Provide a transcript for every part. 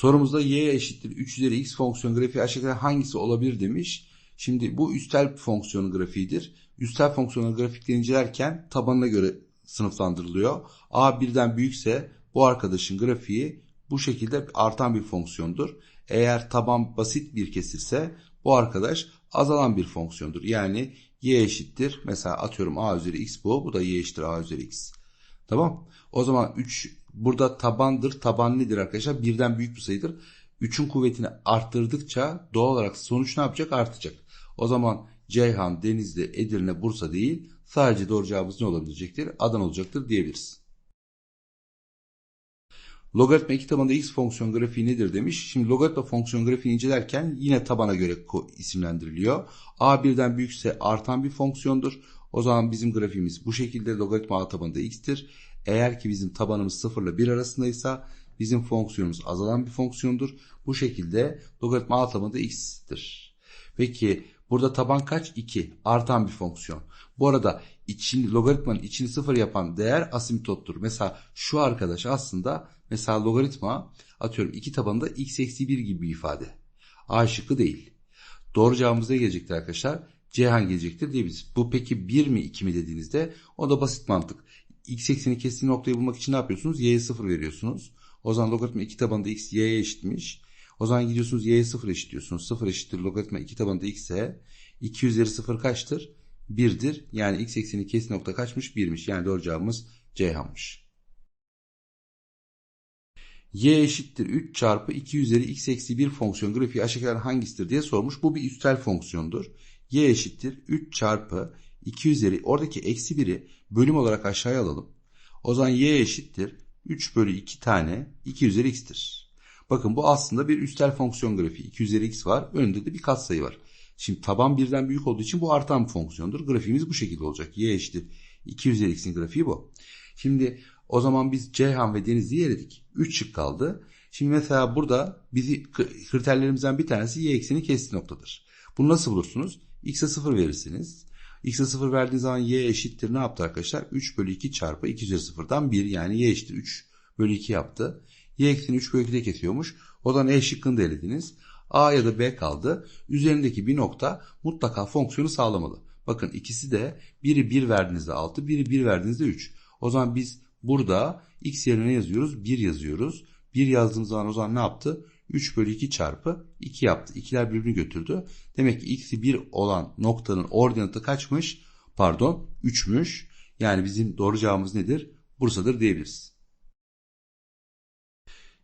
Sorumuzda y eşittir 3 üzeri x fonksiyon grafiği aşağıdaki hangisi olabilir demiş. Şimdi bu üstel fonksiyonun grafiğidir. Üstel fonksiyonun grafikleri incelerken tabanına göre sınıflandırılıyor. A birden büyükse bu arkadaşın grafiği bu şekilde artan bir fonksiyondur. Eğer taban basit bir kesirse bu arkadaş azalan bir fonksiyondur. Yani y eşittir. Mesela atıyorum a üzeri x bu. Bu da y eşittir a üzeri x. Tamam. O zaman 3 burada tabandır. Taban nedir arkadaşlar? Birden büyük bir sayıdır. 3'ün kuvvetini arttırdıkça doğal olarak sonuç ne yapacak? Artacak. O zaman Ceyhan, Denizli, Edirne, Bursa değil sadece doğru cevabımız ne olabilecektir? Adana olacaktır diyebiliriz. Logaritma 2 tabanında x fonksiyon grafiği nedir demiş. Şimdi logaritma fonksiyon grafiğini incelerken yine tabana göre isimlendiriliyor. A birden büyükse artan bir fonksiyondur. O zaman bizim grafiğimiz bu şekilde logaritma a tabanında x'tir. Eğer ki bizim tabanımız 0 ile 1 arasındaysa bizim fonksiyonumuz azalan bir fonksiyondur. Bu şekilde logaritma a tabanında x'tir. Peki burada taban kaç? 2. Artan bir fonksiyon. Bu arada için, logaritmanın içini 0 yapan değer asimptottur. Mesela şu arkadaş aslında mesela logaritma atıyorum 2 tabanında x eksi 1 gibi bir ifade. A şıkkı değil. Doğru cevabımız ne gelecektir arkadaşlar? Ceyhan gelecektir diyebiliriz. Bu peki 1 mi 2 mi dediğinizde o da basit mantık. X ekseni kestiği noktayı bulmak için ne yapıyorsunuz? Y'ye 0 veriyorsunuz. O zaman logaritma 2 tabanında x y'ye eşitmiş. O zaman gidiyorsunuz y'ye 0 eşitliyorsunuz. 0 eşittir logaritma 2 tabanında x'e 2 üzeri 0 kaçtır? 1'dir. Yani x ekseni kesin nokta kaçmış? 1'miş. Yani doğru cevabımız Ceyhan'mış. y eşittir 3 çarpı 2 üzeri x eksi 1 fonksiyon grafiği aşağıdakilerden hangisidir diye sormuş. Bu bir üstel fonksiyondur. y eşittir 3 çarpı 2 üzeri oradaki eksi 1'i bölüm olarak aşağıya alalım. O zaman y eşittir 3 bölü 2 tane 2 üzeri x'tir. Bakın bu aslında bir üstel fonksiyon grafiği. 2 üzeri x var. Önünde de bir katsayı var. Şimdi taban birden büyük olduğu için bu artan bir fonksiyondur. Grafiğimiz bu şekilde olacak. Y eşittir 2 üzeri x'in grafiği bu. Şimdi o zaman biz Ceyhan ve Denizli'yi eledik. 3 şık kaldı. Şimdi mesela burada bizi kriterlerimizden bir tanesi y ekseni kestiği noktadır. Bunu nasıl bulursunuz? X'e 0 verirsiniz. X'e 0 verdiğiniz zaman y eşittir ne yaptı arkadaşlar? 3 bölü 2 çarpı 2 üzeri 0'dan 1 yani y eşittir 3 bölü 2 yaptı. Y ekseni 3 bölü 2'de kesiyormuş. O zaman E şıkkını da elediniz. A ya da B kaldı. Üzerindeki bir nokta mutlaka fonksiyonu sağlamalı. Bakın ikisi de biri 1 verdiğinizde 6, biri 1 verdiğinizde 3. O zaman biz burada x yerine ne yazıyoruz? 1 yazıyoruz. 1 yazdığımız zaman o zaman ne yaptı? 3 bölü 2 çarpı 2 yaptı. İkiler birbirini götürdü. Demek ki x'i 1 olan noktanın ordinatı kaçmış? Pardon 3'müş. Yani bizim doğru cevabımız nedir? Bursa'dır diyebiliriz.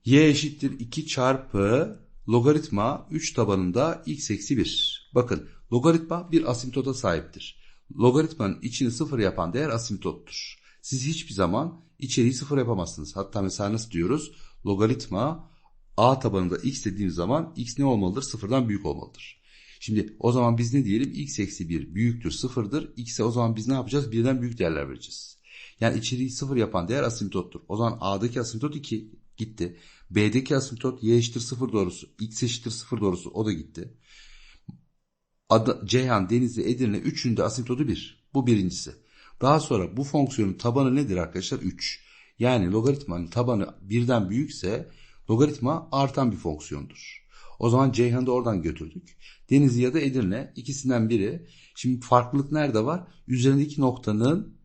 y eşittir 2 çarpı logaritma 3 tabanında x eksi 1. Bakın logaritma bir asimptota sahiptir. Logaritmanın içini sıfır yapan değer asimptottur. Siz hiçbir zaman içeriği sıfır yapamazsınız. Hatta mesela nasıl diyoruz? Logaritma a tabanında x dediğimiz zaman x ne olmalıdır? Sıfırdan büyük olmalıdır. Şimdi o zaman biz ne diyelim? x eksi 1 büyüktür sıfırdır. x'e o zaman biz ne yapacağız? Birden büyük değerler vereceğiz. Yani içeriği sıfır yapan değer asimptottur. O zaman a'daki asimptot 2 gitti. B'deki asimptot y eşittir 0 doğrusu, x eşittir 0 doğrusu o da gitti. Ad Ceyhan, Denizli, Edirne üçünün de asimptotu 1. Bu birincisi. Daha sonra bu fonksiyonun tabanı nedir arkadaşlar? 3. Yani logaritmanın tabanı birden büyükse logaritma artan bir fonksiyondur. O zaman Ceyhan'ı da oradan götürdük. Denizli ya da Edirne ikisinden biri. Şimdi farklılık nerede var? Üzerindeki noktanın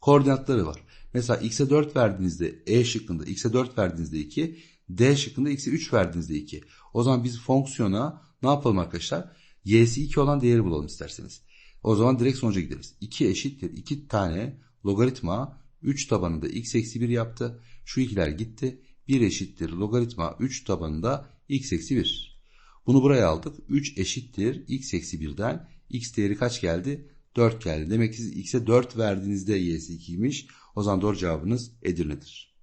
koordinatları var. Mesela x'e 4 verdiğinizde E şıkkında x'e 4 verdiğinizde 2, D şıkkında x'e 3 verdiğinizde 2. O zaman biz fonksiyona ne yapalım arkadaşlar? Y'si 2 olan değeri bulalım isterseniz. O zaman direkt sonuca gideriz. 2 eşittir 2 tane logaritma 3 tabanında x eksi 1 yaptı. Şu ikiler gitti. 1 eşittir logaritma 3 tabanında x eksi 1. Bunu buraya aldık. 3 eşittir x eksi 1'den x değeri kaç geldi? 4 geldi. Demek ki x'e 4 verdiğinizde y'si 2'ymiş. O zaman doğru cevabınız Edirne'dir.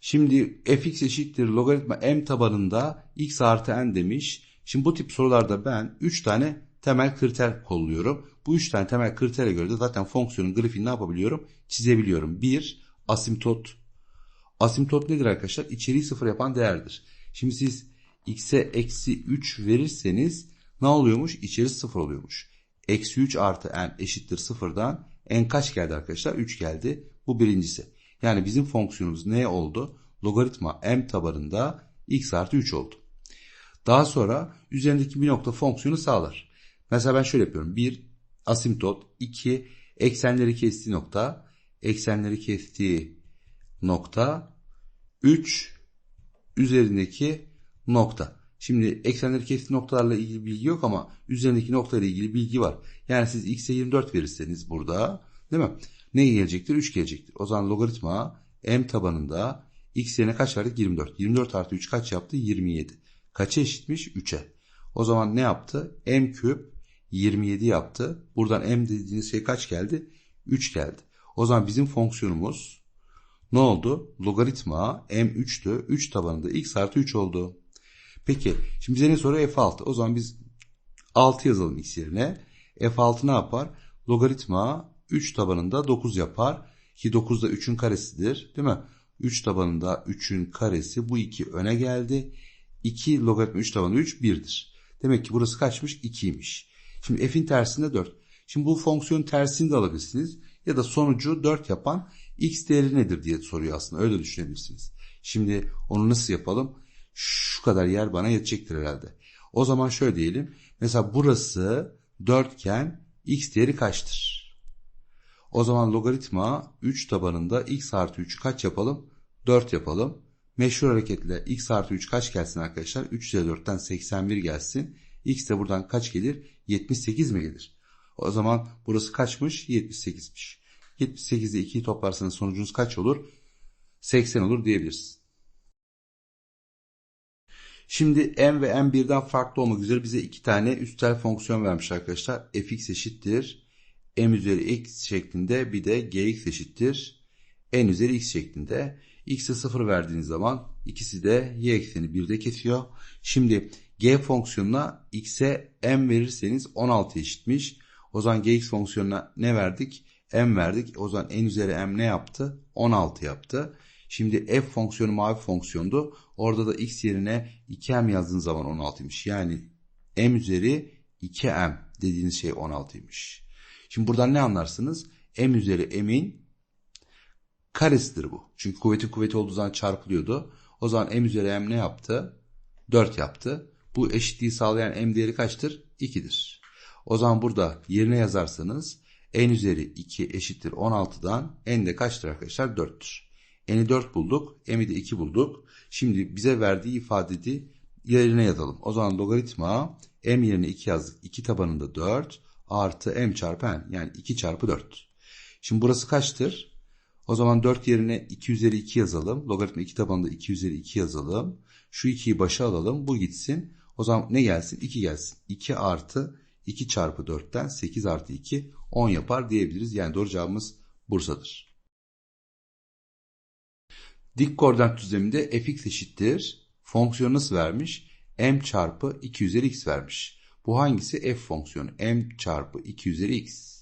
Şimdi fx eşittir logaritma m tabanında x artı n demiş. Şimdi bu tip sorularda ben 3 tane temel kriter kolluyorum. Bu 3 tane temel kritere göre de zaten fonksiyonun grafiğini ne yapabiliyorum? Çizebiliyorum. 1. Asimptot. Asimptot nedir arkadaşlar? İçeriği sıfır yapan değerdir. Şimdi siz x'e eksi 3 verirseniz ne oluyormuş? İçerisi sıfır oluyormuş. Eksi 3 artı n eşittir sıfırdan n kaç geldi arkadaşlar? 3 geldi. Bu birincisi. Yani bizim fonksiyonumuz ne oldu? logaritma m tabanında x artı 3 oldu. Daha sonra üzerindeki bir nokta fonksiyonu sağlar. Mesela ben şöyle yapıyorum. 1 asimtot, 2 eksenleri kestiği nokta, eksenleri kestiği nokta, 3 üzerindeki nokta. Şimdi eksenleri kestiği noktalarla ilgili bilgi yok ama üzerindeki noktalarla ilgili bilgi var. Yani siz x'e 24 verirseniz burada değil mi? Ne gelecektir? 3 gelecektir. O zaman logaritma m tabanında x yerine kaç verdik? 24. 24 artı 3 kaç yaptı? 27. Kaça eşitmiş? 3'e. O zaman ne yaptı? m küp 27 yaptı. Buradan m dediğiniz şey kaç geldi? 3 geldi. O zaman bizim fonksiyonumuz ne oldu? Logaritma m3'tü. 3 tabanında x artı 3 oldu. Peki şimdi bize ne soruyor? f6. O zaman biz 6 yazalım x yerine. f6 ne yapar? Logaritma 3 tabanında 9 yapar. Ki 9 da 3'ün karesidir. Değil mi? 3 tabanında 3'ün karesi. Bu 2 öne geldi. 2 logaritma 3 tabanında 3 1'dir. Demek ki burası kaçmış? 2'ymiş. Şimdi f'in tersinde 4. Şimdi bu fonksiyonun tersini de alabilirsiniz. Ya da sonucu 4 yapan x değeri nedir diye soruyor aslında. Öyle düşünebilirsiniz. Şimdi onu nasıl yapalım? Şu kadar yer bana yetecektir herhalde. O zaman şöyle diyelim. Mesela burası 4 iken x değeri kaçtır? O zaman logaritma 3 tabanında x artı 3 kaç yapalım? 4 yapalım. Meşhur hareketle x artı 3 kaç gelsin arkadaşlar? 3 üzeri 4'ten 81 gelsin. x de buradan kaç gelir? 78 mi gelir? O zaman burası kaçmış? 78'miş. 78 ile 2'yi toplarsanız sonucunuz kaç olur? 80 olur diyebiliriz. Şimdi m ve m birden farklı olmak üzere bize iki tane üstel fonksiyon vermiş arkadaşlar. fx eşittir m üzeri x şeklinde bir de gx eşittir n üzeri x şeklinde. x'e 0 verdiğiniz zaman ikisi de y ekseni 1'de kesiyor. Şimdi g fonksiyonuna x'e m verirseniz 16 eşitmiş. O zaman gx fonksiyonuna ne verdik? M verdik. O zaman n üzeri m ne yaptı? 16 yaptı. Şimdi f fonksiyonu mavi fonksiyondu. Orada da x yerine 2m yazdığın zaman 16'ymış. Yani m üzeri 2m dediğiniz şey 16'ymış. Şimdi buradan ne anlarsınız? m üzeri m'in karesidir bu. Çünkü kuvvetin kuvveti olduğu zaman çarpılıyordu. O zaman m üzeri m ne yaptı? 4 yaptı. Bu eşitliği sağlayan m değeri kaçtır? 2'dir. O zaman burada yerine yazarsanız n üzeri 2 eşittir 16'dan n de kaçtır arkadaşlar? 4'tür. n'i 4 bulduk. m'i de 2 bulduk. Şimdi bize verdiği ifadeyi yerine yazalım. O zaman logaritma m yerine 2 yazdık. 2 tabanında 4 artı m çarpı n yani 2 çarpı 4. Şimdi burası kaçtır? O zaman 4 yerine 2 üzeri 2 yazalım. Logaritma 2 tabanında 2 üzeri 2 yazalım. Şu 2'yi başa alalım. Bu gitsin. O zaman ne gelsin? 2 gelsin. 2 artı 2 çarpı 4'ten 8 artı 2 10 yapar diyebiliriz. Yani doğru cevabımız Bursa'dır. Dik koordinat düzleminde fx eşittir. Fonksiyonu nasıl vermiş? m çarpı 2 üzeri x vermiş. Bu hangisi? f fonksiyonu. m çarpı 2 üzeri x.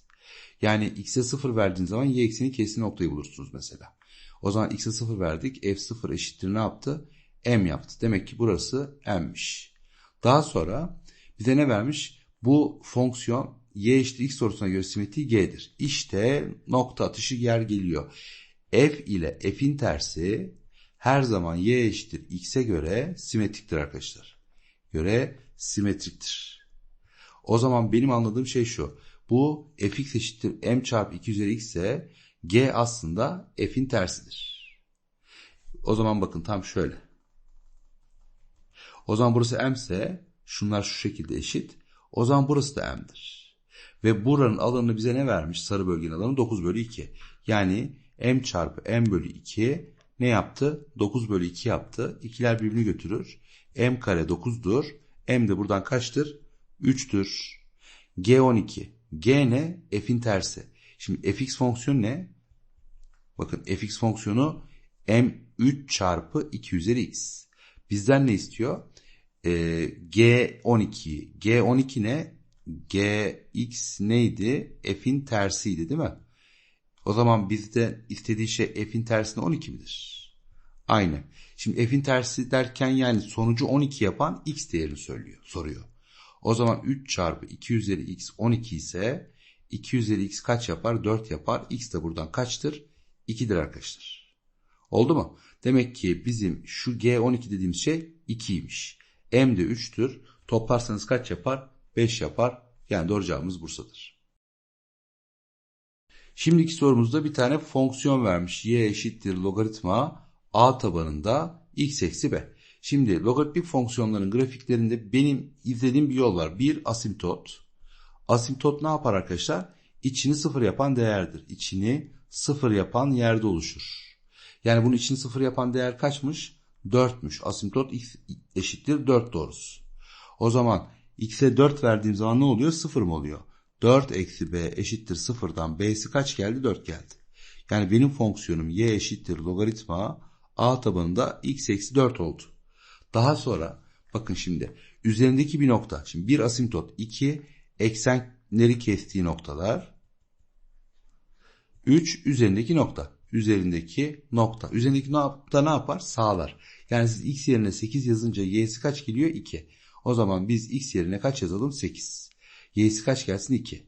Yani x'e 0 verdiğiniz zaman y ekseni kesin noktayı bulursunuz mesela. O zaman x'e 0 verdik. f0 eşittir ne yaptı? m yaptı. Demek ki burası m'miş. Daha sonra bize ne vermiş? Bu fonksiyon y eşittir x sorusuna göre simetriği g'dir. İşte nokta atışı yer geliyor. f ile f'in tersi her zaman y eşittir x'e göre simetriktir arkadaşlar. Göre simetriktir. O zaman benim anladığım şey şu. Bu fx eşittir m çarpı 2 üzeri x ise g aslında f'in tersidir. O zaman bakın tam şöyle. O zaman burası m ise şunlar şu şekilde eşit. O zaman burası da m'dir. Ve buranın alanını bize ne vermiş? Sarı bölgenin alanı 9 bölü 2. Yani m çarpı m bölü 2 ne yaptı? 9 bölü 2 yaptı. İkiler birbirini götürür. m kare 9'dur. m de buradan kaçtır? 3'tür. g 12. g ne? f'in tersi. Şimdi fx fonksiyonu ne? Bakın fx fonksiyonu m3 çarpı 2 üzeri x. Bizden ne istiyor? Ee, G12. G12 ne? Gx neydi? F'in tersiydi değil mi? O zaman bizde istediği şey F'in tersine 12 midir? Aynı. Şimdi F'in tersi derken yani sonucu 12 yapan X değerini söylüyor, soruyor. O zaman 3 çarpı 2 üzeri X 12 ise 2 üzeri X kaç yapar? 4 yapar. X de buradan kaçtır? 2'dir arkadaşlar. Oldu mu? Demek ki bizim şu G12 dediğimiz şey 2'ymiş. M de 3'tür. Toplarsanız kaç yapar? 5 yapar. Yani doğru cevabımız Bursa'dır. Şimdiki sorumuzda bir tane fonksiyon vermiş. Y eşittir logaritma A tabanında x eksi b. Şimdi logaritmik fonksiyonların grafiklerinde benim izlediğim bir yol var. Bir asimtot. Asimtot ne yapar arkadaşlar? İçini sıfır yapan değerdir. İçini sıfır yapan yerde oluşur. Yani bunun içini sıfır yapan değer kaçmış? 4'müş. Asimtot x eşittir 4 doğrusu. O zaman x'e 4 verdiğim zaman ne oluyor? 0 mı oluyor? 4 eksi b eşittir 0'dan b'si kaç geldi? 4 geldi. Yani benim fonksiyonum y eşittir logaritma a tabanında x eksi 4 oldu. Daha sonra bakın şimdi üzerindeki bir nokta. Şimdi bir asimtot 2 eksenleri kestiği noktalar 3 üzerindeki nokta. Üzerindeki nokta. Üzerindeki nokta ne yapar? Sağlar. Yani siz x yerine 8 yazınca y'si kaç geliyor? 2. O zaman biz x yerine kaç yazalım? 8. y'si kaç gelsin? 2.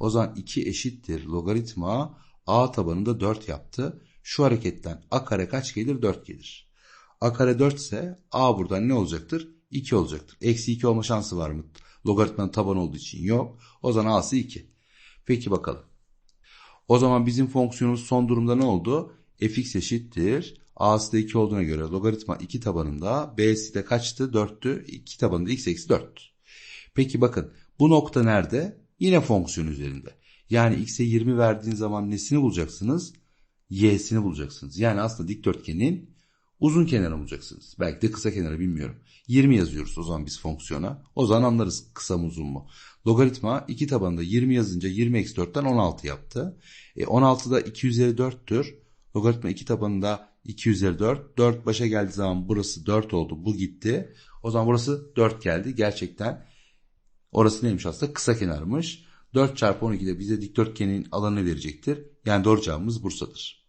O zaman 2 eşittir logaritma a tabanında 4 yaptı. Şu hareketten a kare kaç gelir? 4 gelir. a kare 4 ise a buradan ne olacaktır? 2 olacaktır. Eksi 2 olma şansı var mı? Logaritmanın tabanı olduğu için yok. O zaman a'sı 2. Peki bakalım. O zaman bizim fonksiyonumuz son durumda ne oldu? fx eşittir. A'sı da 2 olduğuna göre logaritma 2 tabanında b'si de kaçtı? 4'tü. 2 tabanında x eksi 4. Peki bakın bu nokta nerede? Yine fonksiyon üzerinde. Yani x'e 20 verdiğiniz zaman nesini bulacaksınız? y'sini bulacaksınız. Yani aslında dikdörtgenin uzun kenarını bulacaksınız. Belki de kısa kenarı bilmiyorum. 20 yazıyoruz o zaman biz fonksiyona. O zaman anlarız kısa mı uzun mu. Logaritma 2 tabanında 20 yazınca 20 eksi 4'ten 16 yaptı. E 16 da 2 üzeri 4'tür. Logaritma 2 tabanında 2 üzeri 4. 4 başa geldiği zaman burası 4 oldu. Bu gitti. O zaman burası 4 geldi. Gerçekten orası neymiş aslında? Kısa kenarmış. 4 çarpı 12 de bize dikdörtgenin alanını verecektir. Yani doğru cevabımız Bursa'dır.